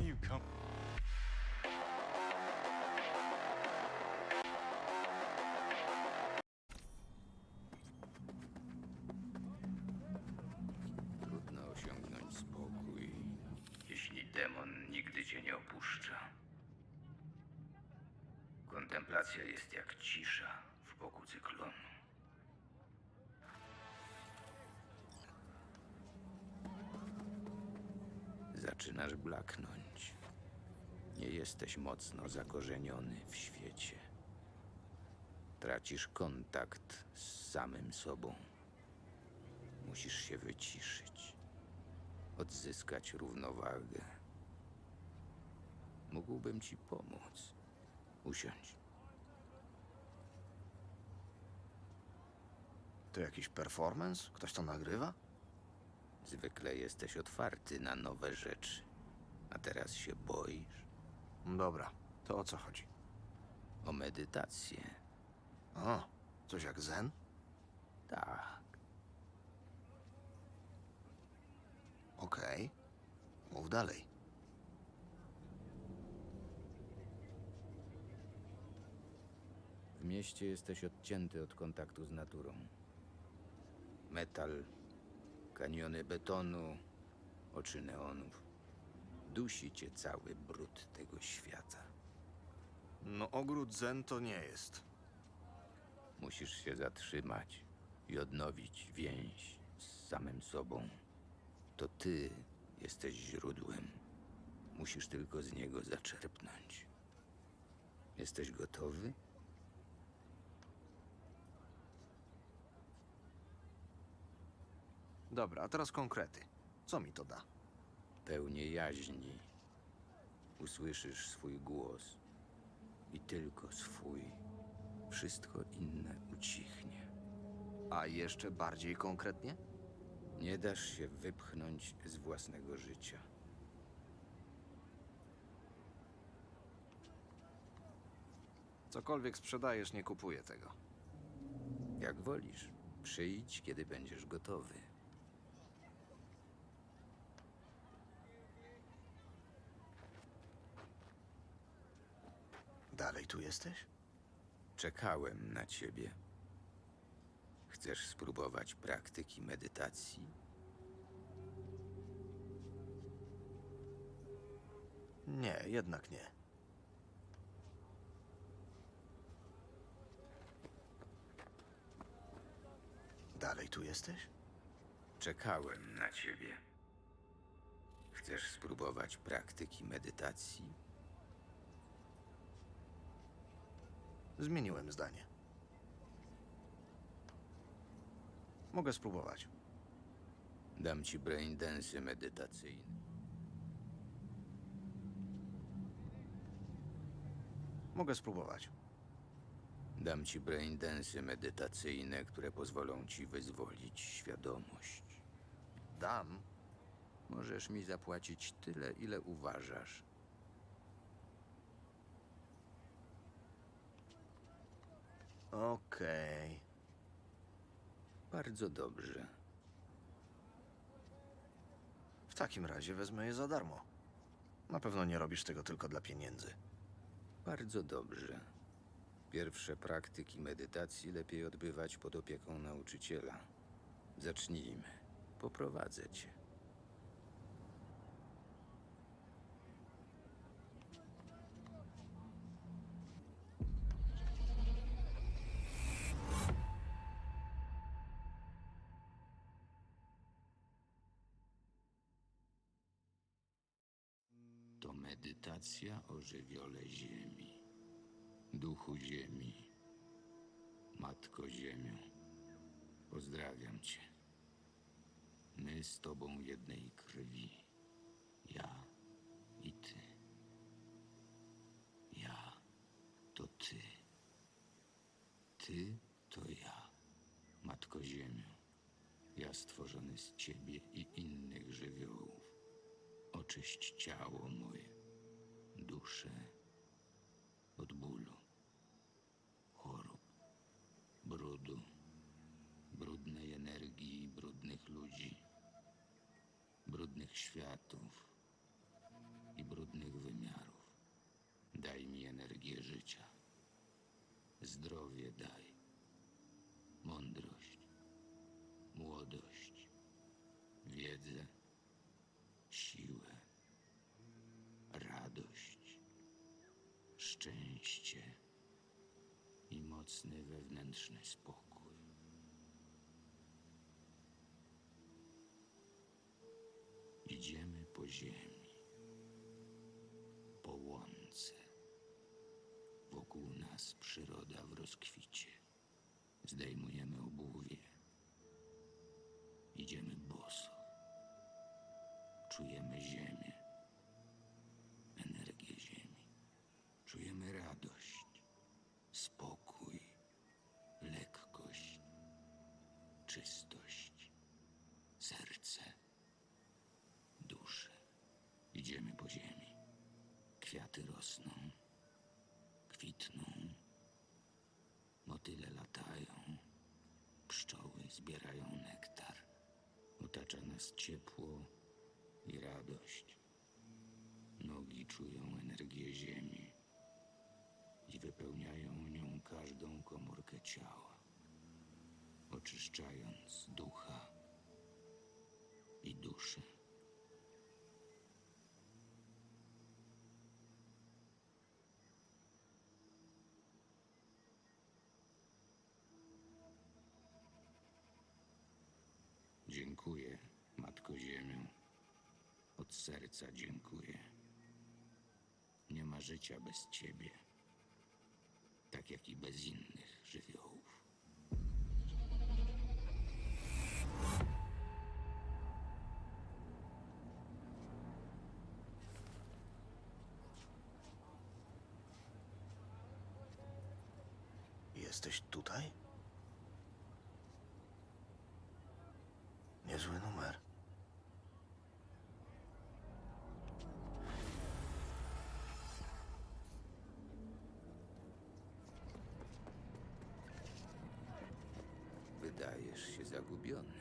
do you come? Trudno osiągnąć spokój, jeśli demon nigdy cię nie opuszcza. Kontemplacja jest jak cisza w boku cyklonu. Zaczynasz blaknąć. Jesteś mocno zakorzeniony w świecie. Tracisz kontakt z samym sobą. Musisz się wyciszyć, odzyskać równowagę. Mógłbym ci pomóc. Usiądź. To jakiś performance? Ktoś to nagrywa? Zwykle jesteś otwarty na nowe rzeczy, a teraz się boisz Dobra, to o co chodzi? o medytację. O, coś jak zen? Tak, Okej. Mów dalej. w mieście jesteś odcięty od kontaktu z naturą. Metal, kaniony betonu, oczy neonów. Dusi cię cały brud tego świata. No ogród zen to nie jest. Musisz się zatrzymać i odnowić więź z samym sobą. To ty jesteś źródłem. Musisz tylko z niego zaczerpnąć. Jesteś gotowy? Dobra, a teraz konkrety. Co mi to da? Pełnię jaźni. Usłyszysz swój głos i tylko swój. Wszystko inne ucichnie. A jeszcze bardziej konkretnie? Nie dasz się wypchnąć z własnego życia. Cokolwiek sprzedajesz, nie kupuję tego. Jak wolisz, przyjdź, kiedy będziesz gotowy. Dalej tu jesteś? Czekałem na ciebie. Chcesz spróbować praktyki medytacji? Nie, jednak nie. Dalej tu jesteś? Czekałem na ciebie. Chcesz spróbować praktyki medytacji? Zmieniłem zdanie. Mogę spróbować. Dam ci braindensy medytacyjne. Mogę spróbować. Dam ci braindensy medytacyjne, które pozwolą ci wyzwolić świadomość. Dam. Możesz mi zapłacić tyle, ile uważasz. Okej. Bardzo dobrze. W takim razie wezmę je za darmo. Na pewno nie robisz tego tylko dla pieniędzy. Bardzo dobrze. Pierwsze praktyki medytacji lepiej odbywać pod opieką nauczyciela. Zacznijmy. Poprowadzę cię. Żywiole ziemi. Duchu ziemi. Matko Ziemio. Pozdrawiam cię. My z tobą jednej krwi. Ja i ty. Ja to ty. Ty to ja. Matko Ziemio. Ja stworzony z ciebie i innych żywiołów. Oczyść ciało moje, duszy, od bólu, chorób, brudu, brudnej energii, brudnych ludzi, brudnych światów i brudnych wymiarów. Daj mi energię życia, zdrowie daj, mądrość, młodość, wiedzę szczęście i mocny wewnętrzny spokój. Idziemy po ziemi, po łące. Wokół nas przyroda w rozkwicie. Zdejmujemy obuwie. Idziemy boso. Czujemy ziemię, energię ziemi. Czujemy radość, spokój, lekkość, czystość, serce, duszę. Idziemy po ziemi. Kwiaty rosną, kwitną, motyle latają, pszczoły zbierają nektar. Otacza nas ciepło i radość. Nogi czują energię ziemi i wypełniają nią każdą komórkę ciała, oczyszczając ducha i duszę. Dziękuję, Matko Ziemią. Od serca dziękuję. Nie ma życia bez Ciebie, tak jak i bez innych żywiołów. Jesteś tutaj? Niezły numer. Wydajesz się zagubiony.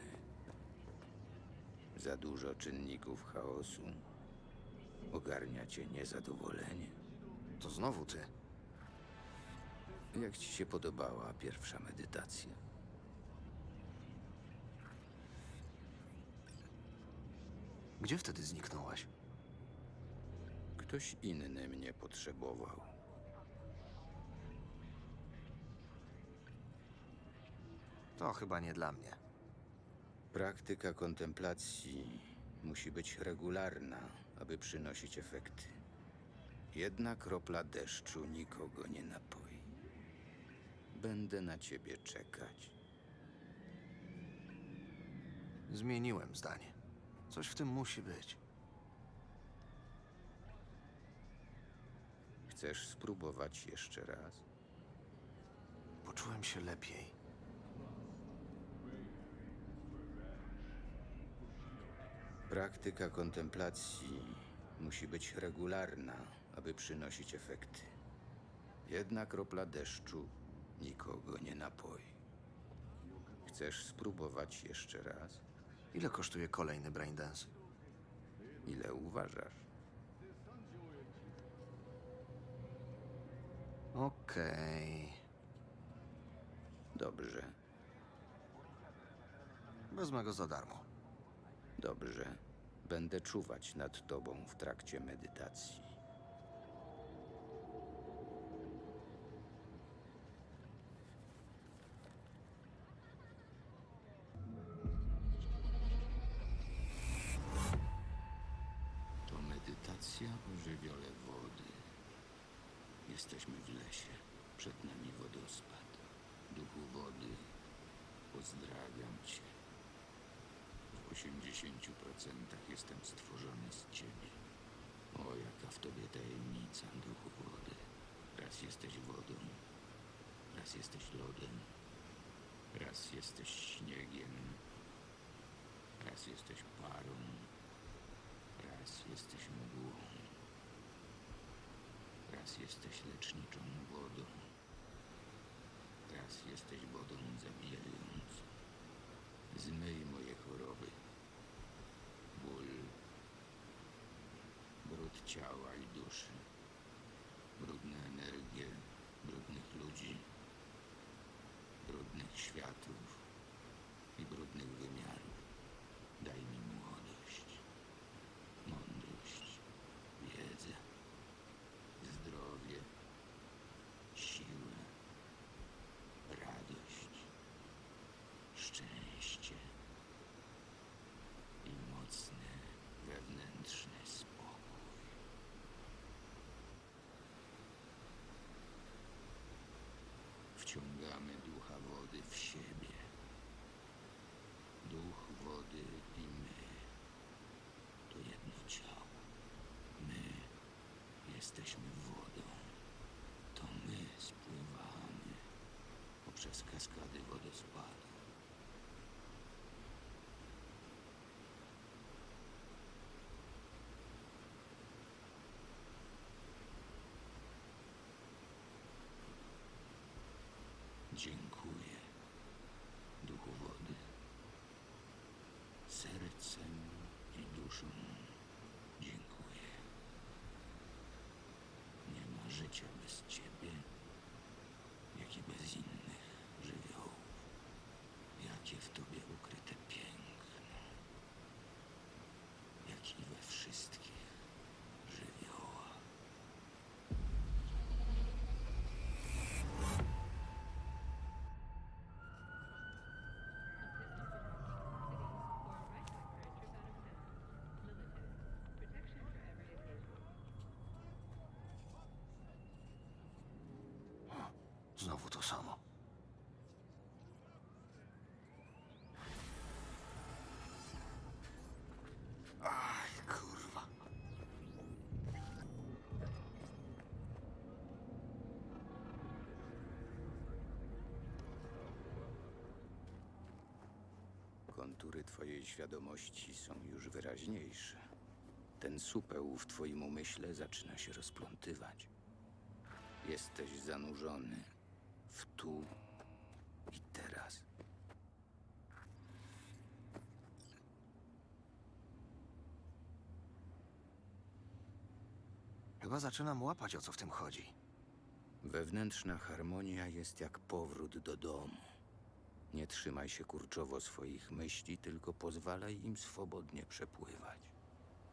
Za dużo czynników chaosu. Ogarnia cię niezadowolenie. To znowu ty. Jak ci się podobała pierwsza medytacja? Gdzie wtedy zniknąłaś? Ktoś inny mnie potrzebował. To chyba nie dla mnie. Praktyka kontemplacji musi być regularna, aby przynosić efekty. Jedna kropla deszczu nikogo nie napoi. Będę na ciebie czekać. Zmieniłem zdanie. Coś w tym musi być. Chcesz spróbować jeszcze raz? Poczułem się lepiej. Praktyka kontemplacji musi być regularna, aby przynosić efekty. Jedna kropla deszczu nikogo nie napoi. Chcesz spróbować jeszcze raz? Ile kosztuje kolejny braindance? Ile uważasz? Okej. Dobrze, Wezmę go za darmo. Dobrze. Będę czuwać nad tobą w trakcie medytacji. To medytacja o żywiole wody. Jesteśmy w lesie. Przed nami wodospad. Duchu wody, pozdrawiam cię. W 80% jestem stworzony z ciebie. O, jaka w tobie tajemnica, duchu wody. Raz jesteś wodą, raz jesteś lodem, raz jesteś śniegiem, raz jesteś parą, raz jesteś mgłą, raz jesteś leczniczą wodą, raz jesteś wodą zabijającą. Zmyj moje choroby, ból, brud ciała i duszy, brudne energie ludzi, brudnych światów i brudnych wymiarów. Daj mi es código de espada. To samo. Aj, kurwa. Kontury twojej świadomości są już wyraźniejsze. Ten supeł w twoim umyśle zaczyna się rozplątywać. Jesteś zanurzony tu i teraz. Chyba zaczynam łapać, o co w tym chodzi. Wewnętrzna harmonia jest jak powrót do domu. Nie trzymaj się kurczowo swoich myśli, tylko pozwalaj im swobodnie przepływać.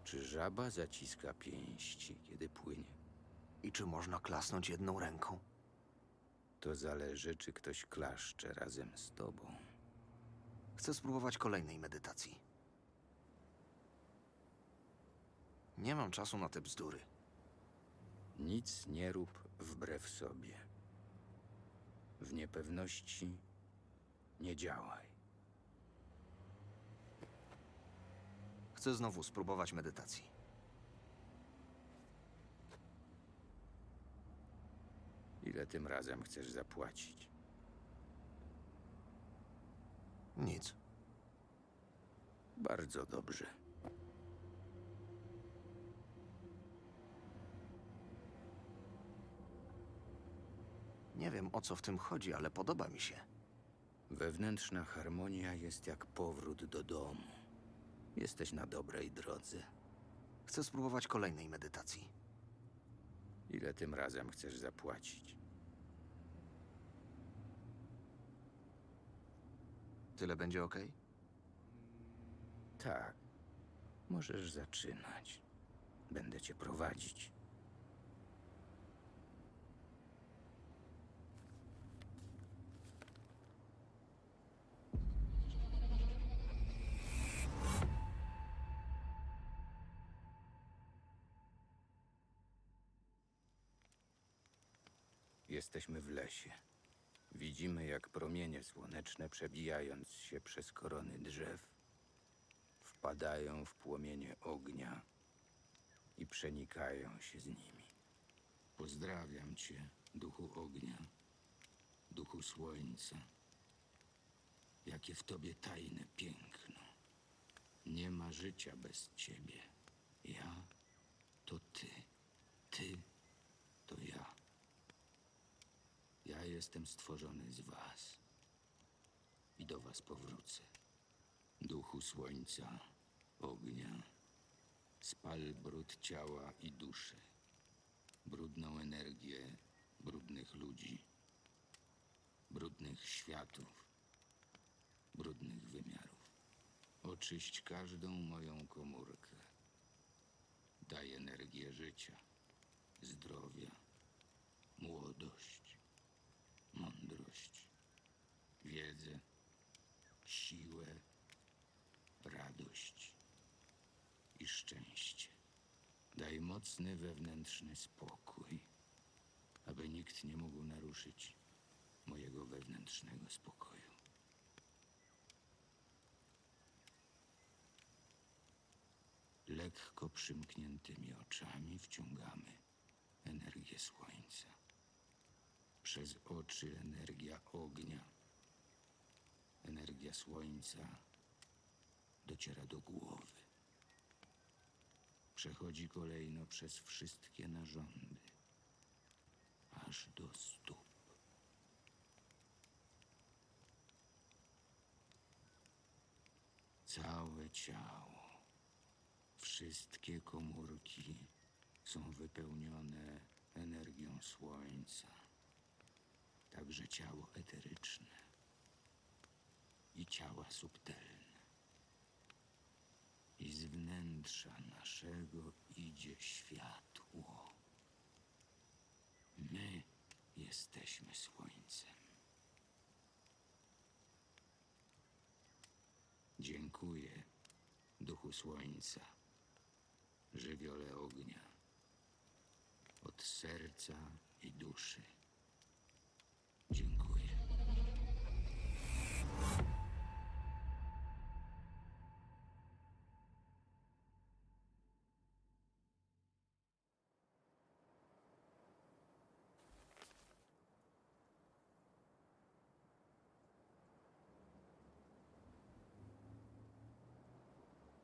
Czy żaba zaciska pięści, kiedy płynie? I czy można klasnąć jedną ręką? To zależy, czy ktoś klaszcze razem z tobą. Chcę spróbować kolejnej medytacji. Nie mam czasu na te bzdury. Nic nie rób wbrew sobie. W niepewności nie działaj. Chcę znowu spróbować medytacji. Ile tym razem chcesz zapłacić? Nic. Bardzo dobrze. Nie wiem, o co w tym chodzi, ale podoba mi się. Wewnętrzna harmonia jest jak powrót do domu. Jesteś na dobrej drodze. Chcę spróbować kolejnej medytacji. Ile tym razem chcesz zapłacić? Tyle będzie ok? Tak. Możesz zaczynać. Będę cię prowadzić. Jesteśmy w lesie. Widzimy, jak promienie słoneczne, przebijając się przez korony drzew, wpadają w płomienie ognia i przenikają się z nimi. Pozdrawiam cię, duchu ognia, duchu słońca. Jakie w tobie tajne piękno. Nie ma życia bez ciebie. Ja to ty. Ty to ja. Ja jestem stworzony z was. I do was powrócę. Duchu słońca, ognia, spal brud ciała i duszy brudną energię brudnych ludzi, brudnych światów, brudnych wymiarów. Oczyść każdą moją komórkę. Daj energię życia, zdrowia, młodość, mądrość, wiedzę, siłę, radość i szczęście. Daj mocny wewnętrzny spokój, aby nikt nie mógł naruszyć mojego wewnętrznego spokoju. Lekko przymkniętymi oczami wciągamy energię słońca. Przez oczy energia ognia. Energia słońca dociera do głowy. Przechodzi kolejno przez wszystkie narządy, aż do stóp. Całe ciało, wszystkie komórki są wypełnione energią słońca, także ciało eteryczne i ciała subtelne. I z wnętrza naszego idzie światło. My jesteśmy słońcem. Dziękuję, duchu słońca, żywiole ognia, od serca i duszy. Dziękuję.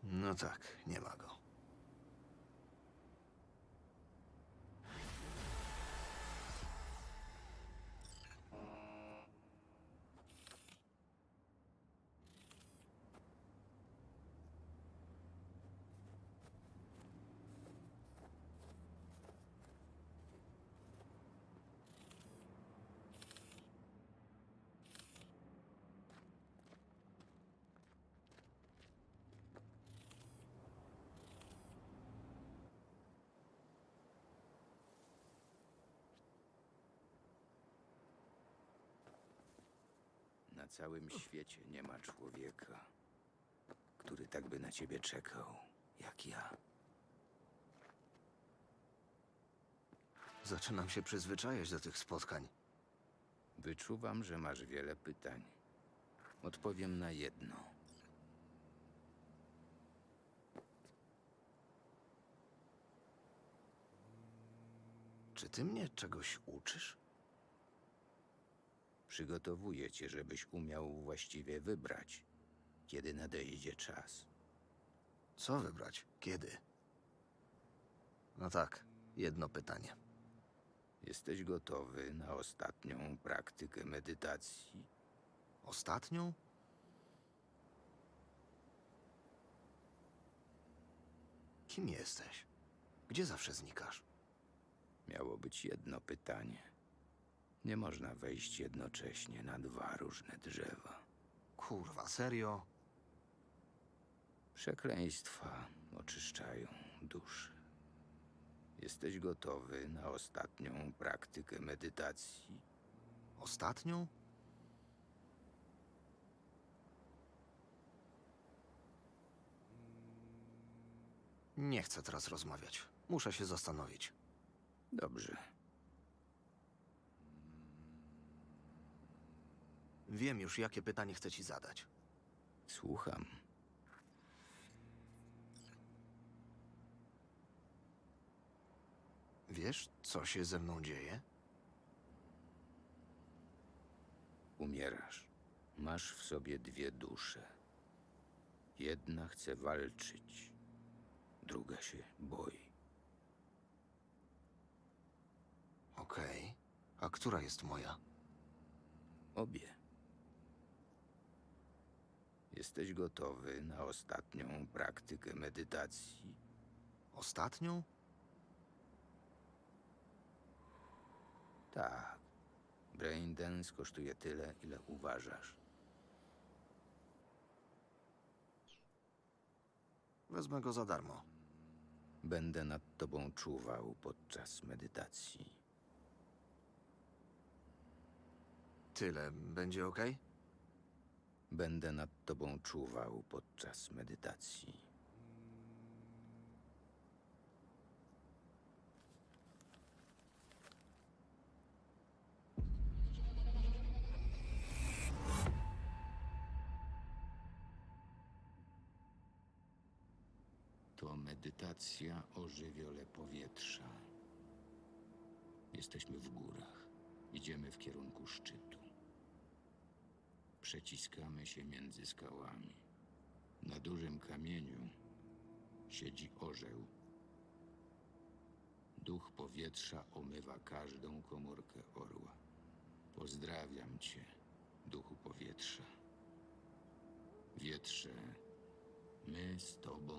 No tak, nie ma go. Na całym świecie nie ma człowieka, który tak by na ciebie czekał, jak ja. Zaczynam się przyzwyczajać do tych spotkań. Wyczuwam, że masz wiele pytań. Odpowiem na jedno. Czy ty mnie czegoś uczysz? Przygotowuję cię, żebyś umiał właściwie wybrać, kiedy nadejdzie czas. Co wybrać? Kiedy? No tak, jedno pytanie. Jesteś gotowy na ostatnią praktykę medytacji? Ostatnią? Kim jesteś? Gdzie zawsze znikasz? Miało być jedno pytanie. Nie można wejść jednocześnie na dwa różne drzewa. Kurwa, serio? Przekleństwa oczyszczają duszę. Jesteś gotowy na ostatnią praktykę medytacji? Ostatnią? Nie chcę teraz rozmawiać. Muszę się zastanowić. Dobrze. Wiem już, jakie pytanie chcę ci zadać. Słucham. Wiesz, co się ze mną dzieje? Umierasz. Masz w sobie dwie dusze. Jedna chce walczyć, druga się boi. Okej. A która jest moja? Obie. Jesteś gotowy na ostatnią praktykę medytacji? Ostatnią? Tak. Braindance kosztuje tyle, ile uważasz. Wezmę go za darmo. Będę nad tobą czuwał podczas medytacji. Tyle będzie ok? Będę nad tobą czuwał podczas medytacji. To medytacja o żywiole powietrza. Jesteśmy w górach. Idziemy w kierunku szczytu. Przeciskamy się między skałami. Na dużym kamieniu siedzi orzeł. Duch powietrza omywa każdą komórkę orła. Pozdrawiam cię, duchu powietrza. Wietrze, my z tobą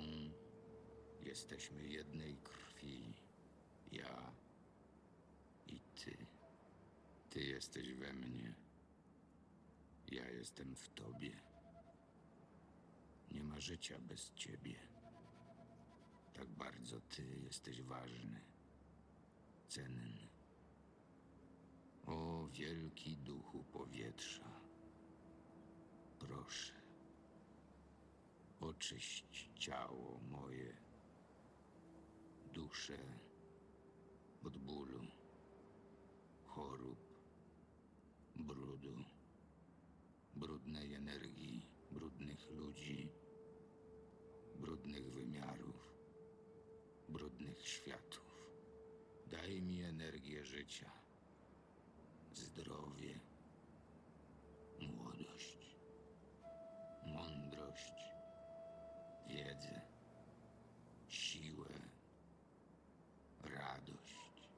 jesteśmy jednej krwi. Ja i ty. Ty jesteś we mnie. Ja jestem w tobie. Nie ma życia bez ciebie. Tak bardzo ty jesteś ważny, cenny. O wielki duchu powietrza, proszę, oczyść ciało moje, duszę od bólu, chorób, brudu brudnej energii, brudnych ludzi, brudnych wymiarów, brudnych światów. Daj mi energię życia, zdrowie, młodość, mądrość, wiedzę, siłę, radość,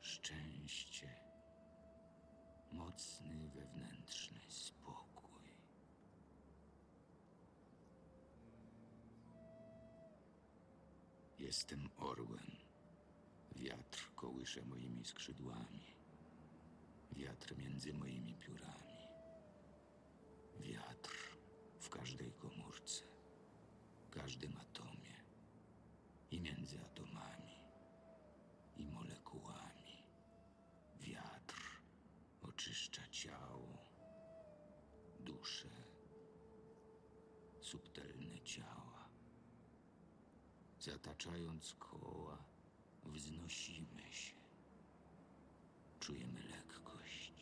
szczęście mocny wewnętrzny spokój. Jestem orłem. Wiatr kołysze moimi skrzydłami. Wiatr między moimi piórami. Wiatr w każdej komórce, każdym atomie i między atomami i molekułami. Wiatr oczyszcza ciało, duszę, subtelne ciała. Zataczając koła, wznosimy się. Czujemy lekkość,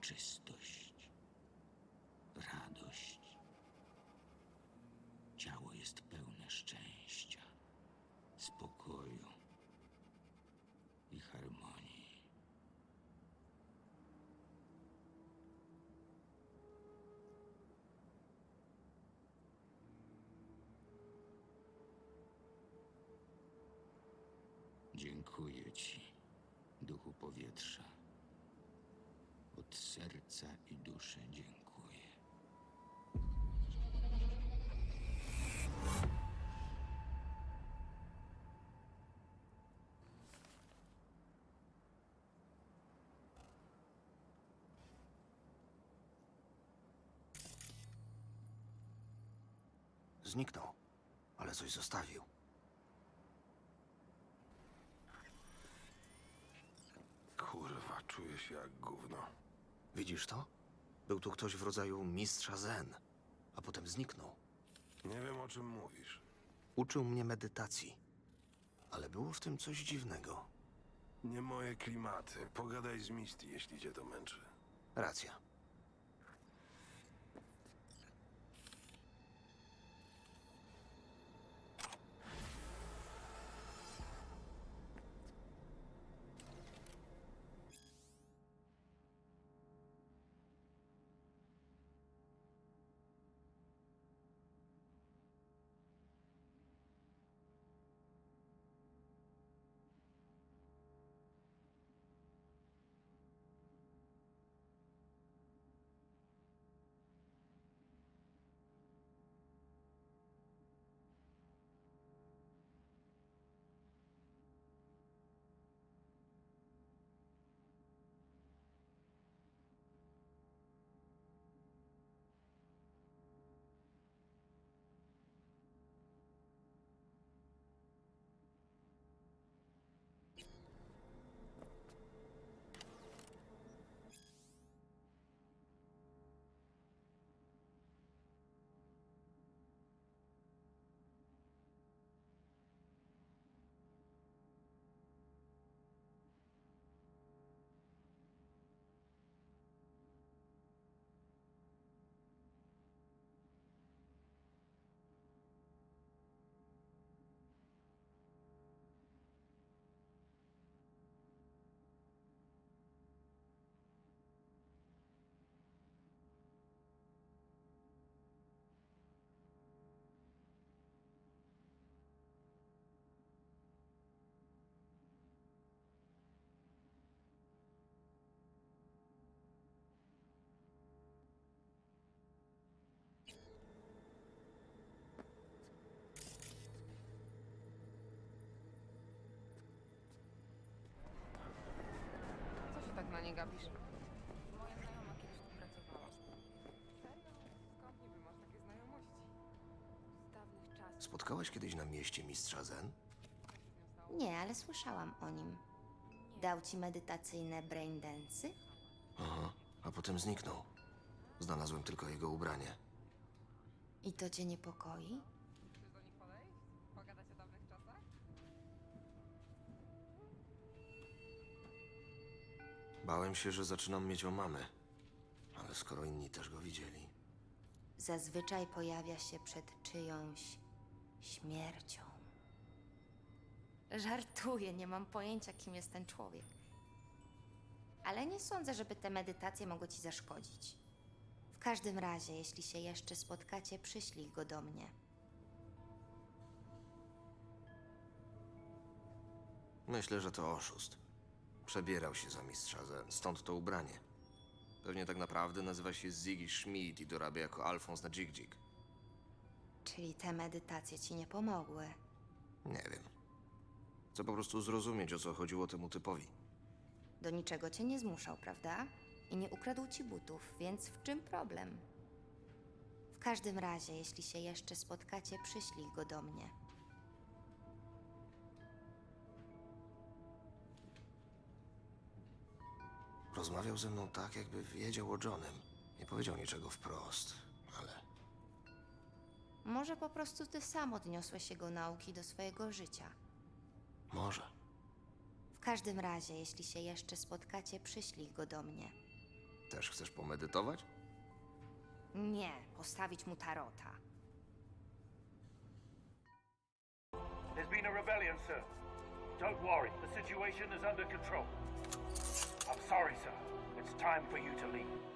czystość, radość. Ciało jest pełne szczęścia, spokoju i harmonii. Dziękuję Ci, duchu powietrza. Od serca i duszy dziękuję. Zniknął, ale coś zostawił. Kurwa, czuję się jak gówno. Widzisz to? Był tu ktoś w rodzaju mistrza zen, a potem zniknął. Nie wiem o czym mówisz. Uczył mnie medytacji, ale było w tym coś dziwnego. Nie moje klimaty. Pogadaj z Misty, jeśli cię to męczy. Racja. Gapisz. Moja znajoma kiedyś tu pracowała. Serio? Skąd niby masz takie znajomości? Z dawnych czasów. Spotkałaś kiedyś na mieście mistrza Zen? Nie, ale słyszałam o nim. Dał ci medytacyjne braindensy? Aha, a potem zniknął. Znalazłem tylko jego ubranie. I to cię niepokoi? Bałem się, że zaczynam mieć o mamy. Ale skoro inni też go widzieli. Zazwyczaj pojawia się przed czyjąś śmiercią. Żartuję, nie mam pojęcia, kim jest ten człowiek. Ale nie sądzę, żeby te medytacje mogły ci zaszkodzić. W każdym razie, jeśli się jeszcze spotkacie, przyślij go do mnie. Myślę, że to oszust. Przebierał się za mistrza stąd to ubranie. Pewnie tak naprawdę nazywa się Ziggy Schmidt i dorabia jako Alfons na Jig Jig. Czyli te medytacje ci nie pomogły. Nie wiem. Chcę po prostu zrozumieć, o co chodziło temu typowi. Do niczego cię nie zmuszał, prawda? I nie ukradł ci butów, więc w czym problem? W każdym razie, jeśli się jeszcze spotkacie, przyślij go do mnie. Rozmawiał ze mną tak, jakby wiedział o Johnem. Nie powiedział niczego wprost, ale Może po prostu ty sam odniosłeś jego nauki do swojego życia. może. W każdym razie, jeśli się jeszcze spotkacie, przyślij go do mnie. Też chcesz pomedytować? Nie, postawić mu tarota. There's been a rebellion, sir. Don't worry, the situation is under control. I'm sorry, sir. It's time for you to leave.